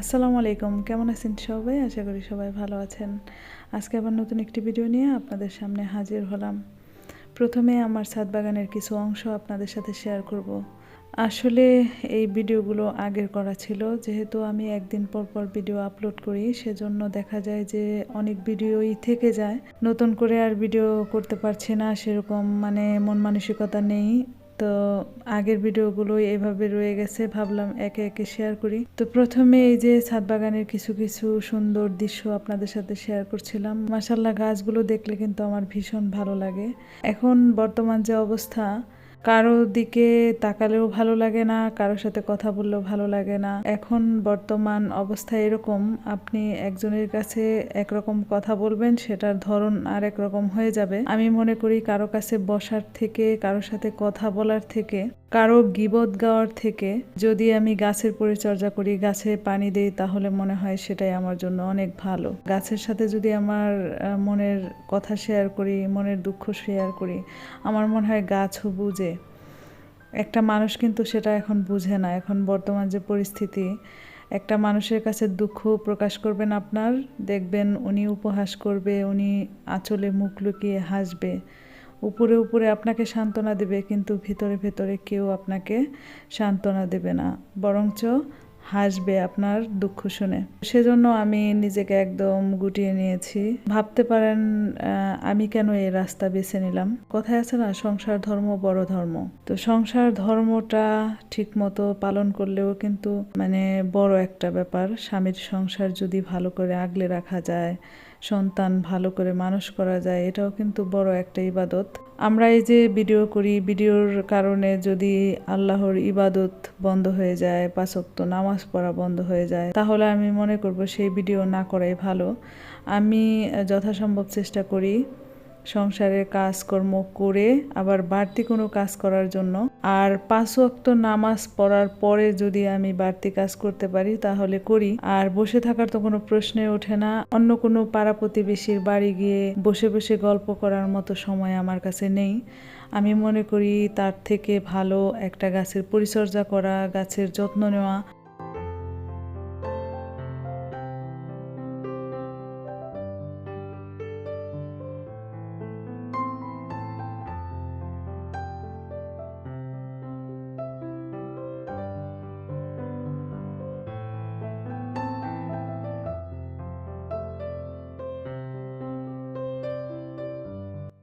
আসসালামু আলাইকুম। কেমন আছেন সবাই? আশা করি সবাই ভালো আছেন। আজকে আবার নতুন একটি ভিডিও নিয়ে আপনাদের সামনে হাজির হলাম। প্রথমে আমার ছাদ বাগানের কিছু অংশ আপনাদের সাথে শেয়ার করব। আসলে এই ভিডিওগুলো আগের করা ছিল। যেহেতু আমি একদিন পর পর ভিডিও আপলোড করি, সেজন্য দেখা যায় যে অনেক ভিডিওই থেকে যায়। নতুন করে আর ভিডিও করতে পারছি না, সেরকম মানে মন মানসিকতা নেই। তো আগের ভিডিওগুলো এভাবে রয়ে গেছে, ভাবলাম একে একে শেয়ার করি। তো প্রথমে এই যে ছাদ বাগানের কিছু কিছু সুন্দর দৃশ্য আপনাদের সাথে শেয়ার করছিলাম। মাসাল্লাহ গাছগুলো দেখলে কিন্তু আমার ভীষণ ভালো লাগে। এখন বর্তমান যে অবস্থা কারও দিকে তাকালেও ভালো লাগে না কারোর সাথে কথা বললেও ভালো লাগে না। এখন বর্তমান অবস্থা এরকম, আপনি একজনের কাছে একরকম কথা বলবেন, সেটার ধরন আর একরকম হয়ে যাবে। আমি মনে করি কারও কাছে বসার থেকে কারোর সাথে কথা বলার থেকে কারও গিবত গাওয়ার থেকে যদি আমি গাছের পরিচর্যা করি, গাছে পানি দিই, তাহলে মনে হয় সেটাই আমার জন্য অনেক ভালো। গাছের সাথে যদি আমার মনের কথা শেয়ার করি, মনের দুঃখ শেয়ার করি, আমার মনে হয় গাছও বুঝে। একটা মানুষ কিন্তু সেটা এখন বুঝে না। এখন বর্তমান যে পরিস্থিতি, একটা মানুষের কাছে দুঃখ প্রকাশ করবেন আপনার, দেখবেন উনি উপহাস করবে, উনি আঁচলে মুখ লুকিয়ে হাসবে। উপরে উপরে আপনাকে সান্ত্বনা দেবে, কিন্তু ভিতরে ভেতরে কেউ আপনাকে সান্ত্বনা দেবে না। বরঞ্চ হাসবে আপনার দুঃখ শুনে। সেজন্য আমি নিজেকে একদম গুটিয়ে নিয়েছি। ভাবতে পারেন আমি কেন এই রাস্তা বেছে নিলাম? কথায় আছে না, সংসার ধর্ম বড় ধর্ম। তো সংসার ধর্মটা ঠিক মতো পালন করলেও কিন্তু মানে বড় একটা ব্যাপার। স্বামীর সংসার যদি ভালো করে আগলে রাখা যায় সন্তান ভালো করে মানুষ করা যায়, এটাও কিন্তু বড় একটা ইবাদত। আমরা এই যে ভিডিও করি, ভিডিওর কারণে যদি আল্লাহর ইবাদত বন্ধ হয়ে যায় পাঁচক্ত নামাজ পড়া বন্ধ হয়ে যায়, তাহলে আমি মনে করব সেই ভিডিও না করাই ভালো। আমি যথাসম্ভব চেষ্টা করি সংসারের কাজকর্ম করে আবার বাড়তি কোনো কাজ করার জন্য। আর পাঁচ ওয়াক্ত নামাজ পড়ার পরে যদি আমি বাড়তি কাজ করতে পারি তাহলে করি। আর বসে থাকার তো কোনো প্রশ্নে ওঠে না। অন্য কোনো পাড়া প্রতিবেশীর বাড়ি গিয়ে বসে বসে গল্প করার মতো সময় আমার কাছে নেই। আমি মনে করি তার থেকে ভালো একটা গাছের পরিচর্যা করা, গাছের যত্ন নেওয়া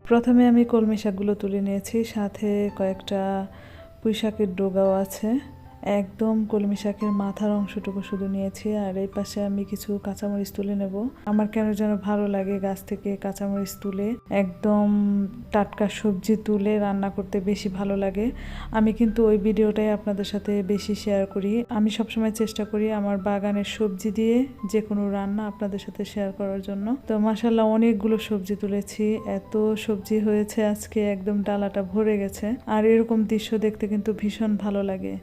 প্রথমে আমি কলমি শাকগুলো তুলে নিয়েছি সাথে কয়েকটা পুঁই শাকের ডোগাও আছে। একদম কলমি শাকের মাথার অংশটুকু শুধু নিয়েছি, আর এই পাশে আমি কিছু কাঁচামরিচ তুলে নেব। আমার কেন যেন ভালো লাগে গাছ থেকে কাঁচামরিচ তুলে, একদম টাটকা সবজি তুলে রান্না করতে বেশি ভালো লাগে। আমি কিন্তু ওই ভিডিওটাই আপনাদের সাথে বেশি শেয়ার করি। আমি সবসময় চেষ্টা করি আমার বাগানের সবজি দিয়ে যে কোনো রান্না আপনাদের সাথে শেয়ার করার জন্য। তো মাসাল্লাহ অনেকগুলো সবজি তুলেছি, এত সবজি হয়েছে আজকে, একদম ডালাটা ভরে গেছে। আর এরকম দৃশ্য দেখতে কিন্তু ভীষণ ভালো লাগে।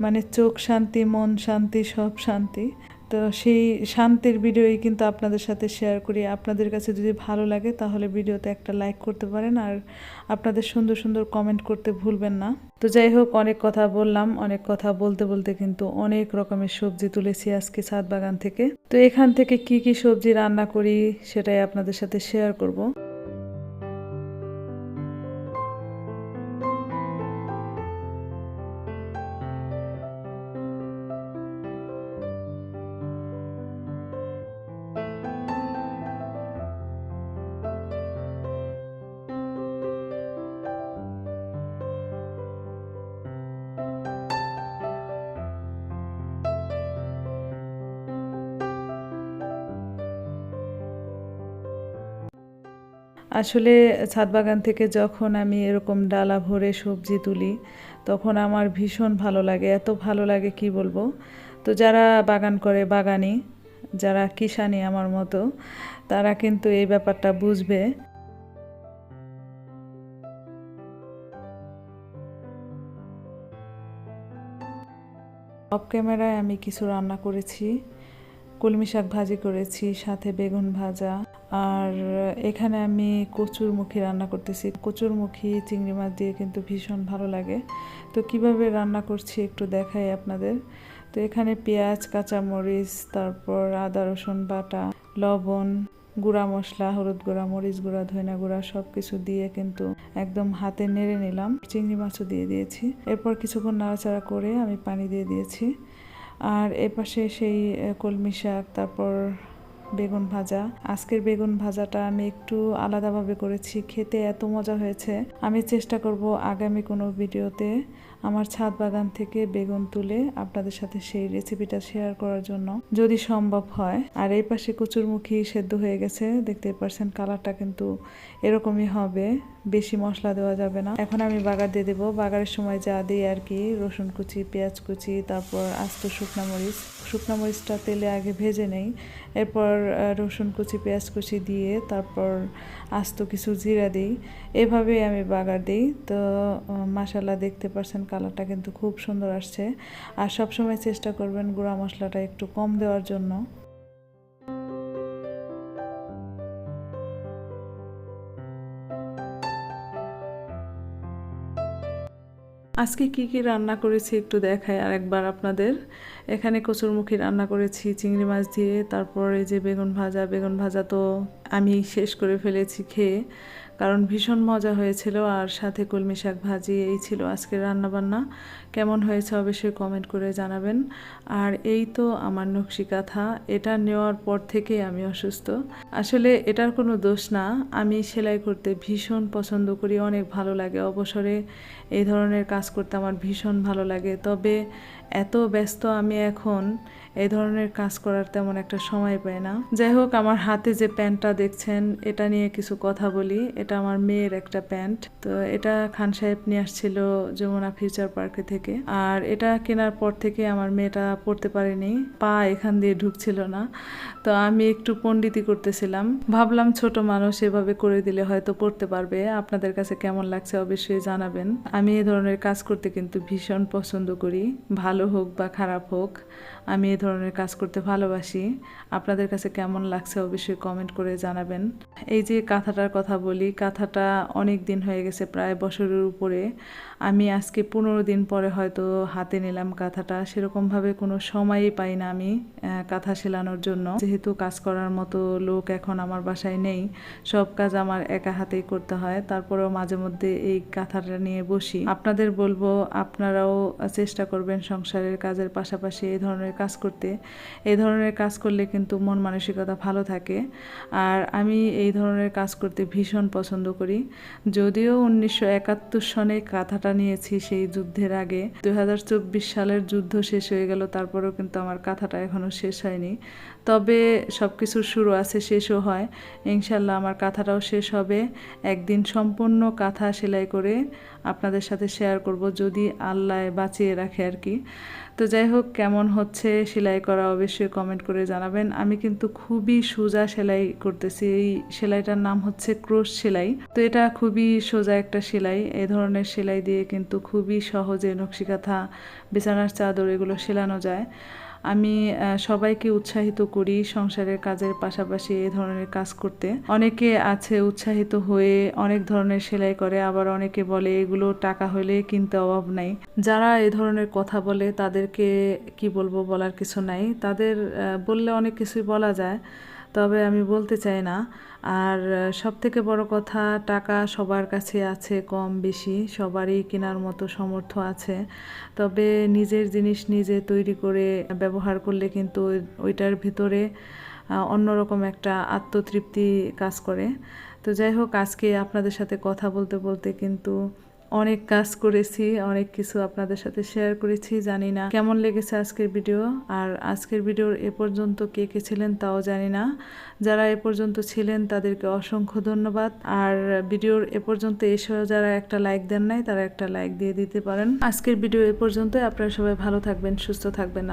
মানে চোখ শান্তি, মন শান্তি, সব শান্তি। তো সেই শান্তির ভিডিওই কিন্তু আপনাদের সাথে শেয়ার করি। আপনাদের কাছে যদি ভালো লাগে তাহলে ভিডিওতে একটা লাইক করতে পারেন আর আপনাদের সুন্দর সুন্দর কমেন্ট করতে ভুলবেন না। তো যাই হোক, অনেক কথা বললাম, অনেক কথা বলতে বলতে কিন্তু অনেক রকমের সবজি তুলেছি আজকে ছাদ বাগান থেকে। তো এখান থেকে কি কি সবজি রান্না করি সেটাই আপনাদের সাথে শেয়ার করব। আসলে ছাদ বাগান থেকে যখন আমি এরকম ডালা ভরে সবজি তুলি, তখন আমার ভীষণ ভালো লাগে। এত ভালো লাগে কি বলব? তো যারা বাগান করে বাগানি, যারা কিষানি আমার মতো, তারা কিন্তু এই ব্যাপারটা বুঝবে। অফ ক্যামেরায় আমি কিছু রান্না করেছি, কলমি শাক ভাজি করেছি, সাথে বেগুন ভাজা। আর এখানে আমি কচুর মুখী রান্না করতেছি। কচুর মুখী, চিংড়ি মাছ দিয়ে কিন্তু ভীষণ ভালো লাগে। তো কীভাবে রান্না করছি একটু দেখাই আপনাদের। তো এখানে পেঁয়াজ, কাঁচামরিচ, তারপর আদা, রসুন, বাটা, লবণ, গুঁড়া মশলা, হলুদ গুঁড়া, মরিচ গুঁড়া, ধনিয়া গুঁড়া সব কিছু দিয়ে কিন্তু একদম হাতে নেড়ে নিলাম। চিংড়ি মাছও দিয়ে দিয়েছি। এরপর কিছুক্ষণ নাড়াচাড়া করে আমি পানি দিয়ে দিয়েছি। আর এপাশে সেই কলমি শাক, তারপর বেগুন ভাজা। আজকের বেগুন ভাজাটা আমি একটু আলাদাভাবে করেছি, খেতে এত মজা হয়েছে। আমি চেষ্টা করব আগামী কোনো ভিডিওতে আমার ছাদ বাগান থেকে বেগুন তুলে আপনাদের সাথে সেই রেসিপিটা শেয়ার করার জন্য। যদি সম্ভব হয়, আর এই পাশে কচুরমুখী সেদ্ধ হয়ে গেছে দেখতে পারছেন কালারটা কিন্তু এরকমই হবে, বেশি মশলা দেওয়া যাবে না। এখন আমি বাগার দিয়ে দেবো। বাগারের সময় যা দিই আর কি, রসুন কুচি, পেঁয়াজ কুচি, তারপর আস্ত শুকনা মরিচ। শুকনা মরিচটা তেলে আগে ভেজে নেই। এরপর রসুন কুচি, পেঁয়াজ কুচি দিয়ে তারপর আস্ত কিছু জিরা দিই। এভাবে আমি বাগার দিই। তো মশালা দেখতে পারছেন কালারটা কিন্তু খুব সুন্দর আসছে। আর সবসময় চেষ্টা করবেন গুঁড়া মশলাটা একটু কম দেওয়ার জন্য। আজকে কি কি রান্না করেছি একটু দেখায় আর একবার আপনাদের। এখানে কচুরমুখী রান্না করেছি, চিংড়ি মাছ দিয়ে, তারপরে যে বেগুন ভাজা বেগুন ভাজা তো আমি শেষ করে ফেলেছি খেয়ে, কারণ ভীষণ মজা হয়েছিল। আর সাথে কলমি শাক ভাজি, এই ছিল আজকের রান্নাবান্না। কেমন হয়েছে অবশ্যই কমেন্ট করে জানাবেন। আর এই তো আমার নকশি কাঁথা, এটা নেওয়ার পর থেকে আমি অসুস্থ। আসলে এটার কোনো দোষ না, আমি সেলাই করতে ভীষণ পছন্দ করি, অনেক ভালো লাগে। অবসরে এই ধরনের কাজ করতে আমার ভীষণ ভালো লাগে। তবে এত ব্যস্ত আমি এখন, এই ধরনের কাজ করার তেমন একটা সময় পাই না। যাই হোক, আমার হাতে যে প্যান্টটা দেখছেন, এটা নিয়ে কিছু কথা বলি। এটা আমার মেয়ের একটা প্যান্ট। তো এটা খান সাহেব নিয়ে আসছিল যমুনা ফিউচার পার্কে থেকে। আর এটা কেনার পর থেকে আমার মেয়েটা পড়তে পারেনি, পা এখান দিয়ে ঢুকছিল না। তো আমি একটু পণ্ডিতি করতেছিলাম। ভাবলাম ছোট মানুষ এভাবে করে দিলে হয়তো পড়তে পারবে। আপনাদের কাছে কেমন লাগছে অবশ্যই জানাবেন। আমি এই ধরনের কাজ করতে কিন্তু ভীষণ পছন্দ করি। ভালো হোক বা খারাপ হোক আমি এই ধরনের কাজ করতে ভালোবাসি। আপনাদের কাছে কেমন লাগছে অবশ্যই কমেন্ট করে জানাবেন। এই যে কাঁথাটার কথা বলি, কাঁথাটা অনেক দিন হয়ে গেছে, প্রায় বছরের উপরে। আমি আজকে পনেরো দিন পরে হয়তো হাতে নিলাম কাঁথাটা। সেরকমভাবে কোনো সময়ই পাই না আমি কাঁথা সেলানোর জন্য। যেহেতু কাজ করার মতো লোক এখন আমার বাসায় নেই, সব কাজ আমার একা হাতেই করতে হয়। তারপরেও মাঝে মধ্যে এই কাঁথাটা নিয়ে বসি। আপনাদের বলব, আপনারাও চেষ্টা করবেন সংসারের কাজের পাশাপাশি এই ধরনের কাজ করতে, এই ধরনের কাজ করলে কিন্তু মন মানসিকতা ভালো থাকে। আর আমি এই ধরনের কাজ করতে ভীষণ পছন্দ করি। যদিও উনিশশো একাত্তর সনে কাঁথাটা নিয়েছি সেই যুদ্ধের আগে। দু হাজার চব্বিশ সালের যুদ্ধ শেষ হয়ে গেল, তারপরেও কিন্তু আমার কাঁথাটা এখনও শেষ হয়নি। তবে সব কিছুর শুরু আছে, শেষও হয়। ইনশাল্লাহ আমার কাঁথাটাও শেষ হবে। একদিন সম্পূর্ণ কাঁথা সেলাই করে আপনাদের সাথে শেয়ার করব, যদি আল্লাহ বাঁচিয়ে রাখে আর কি। তো যাই হোক, কেমন হচ্ছে সেলাই করা অবশ্যই কমেন্ট করে জানাবেন। আমি কিন্তু খুবই সোজা সেলাই করতেছি। এই সেলাইটার নাম হচ্ছে ক্রোশ সেলাই। তো এটা খুবই সোজা একটা সেলাই। এই ধরনের সেলাই দিয়ে কিন্তু খুবই সহজে নকশিকাথা, বিছানার চাদর এগুলো সেলানো যায়। আমি সবাইকে উৎসাহিত করি সংসারের কাজের পাশাপাশি এই ধরনের কাজ করতে। অনেকে আছে উৎসাহিত হয়ে অনেক ধরনের সেলাই করে, আবার অনেকে বলে এগুলো টাকা হলে কিনতে অভাব নাই। যারা এ ধরনের কথা বলে তাদেরকে কি বলব বলার কিছু নাই। তাদের বললে অনেক কিছুই বলা যায়। তবে আমি বলতে চাই না। আর সব থেকে বড় কথা, টাকা সবার কাছে আছে কম বেশি, সবারই কেনার মতো সামর্থ্য আছে। তবে নিজের জিনিস নিজে তৈরি করে ব্যবহার করলে কিন্তু ওইটার ভিতরে অন্যরকম একটা আত্মতৃপ্তি কাজ করে। তো যাই হোক, আজকে আপনাদের সাথে কথা বলতে বলতে কিন্তু অনেক কাজ করেছি, অনেক কিছু আপনাদের সাথে শেয়ার করেছি, জানি না কেমন লেগেছে আজকের ভিডিও আর আজকের ভিডিওর এ পর্যন্ত কে কে ছিলেন তাও জানি না। যারা এ পর্যন্ত ছিলেন তাদেরকে অসংখ্য ধন্যবাদ আর ভিডিওর এ পর্যন্ত এসেও যারা একটা লাইক দেন নাই তারা একটা লাইক দিয়ে দিতে পারেন। আজকের ভিডিও এ পর্যন্ত আপনারা সবাই ভালো থাকবেন, সুস্থ থাকবেন।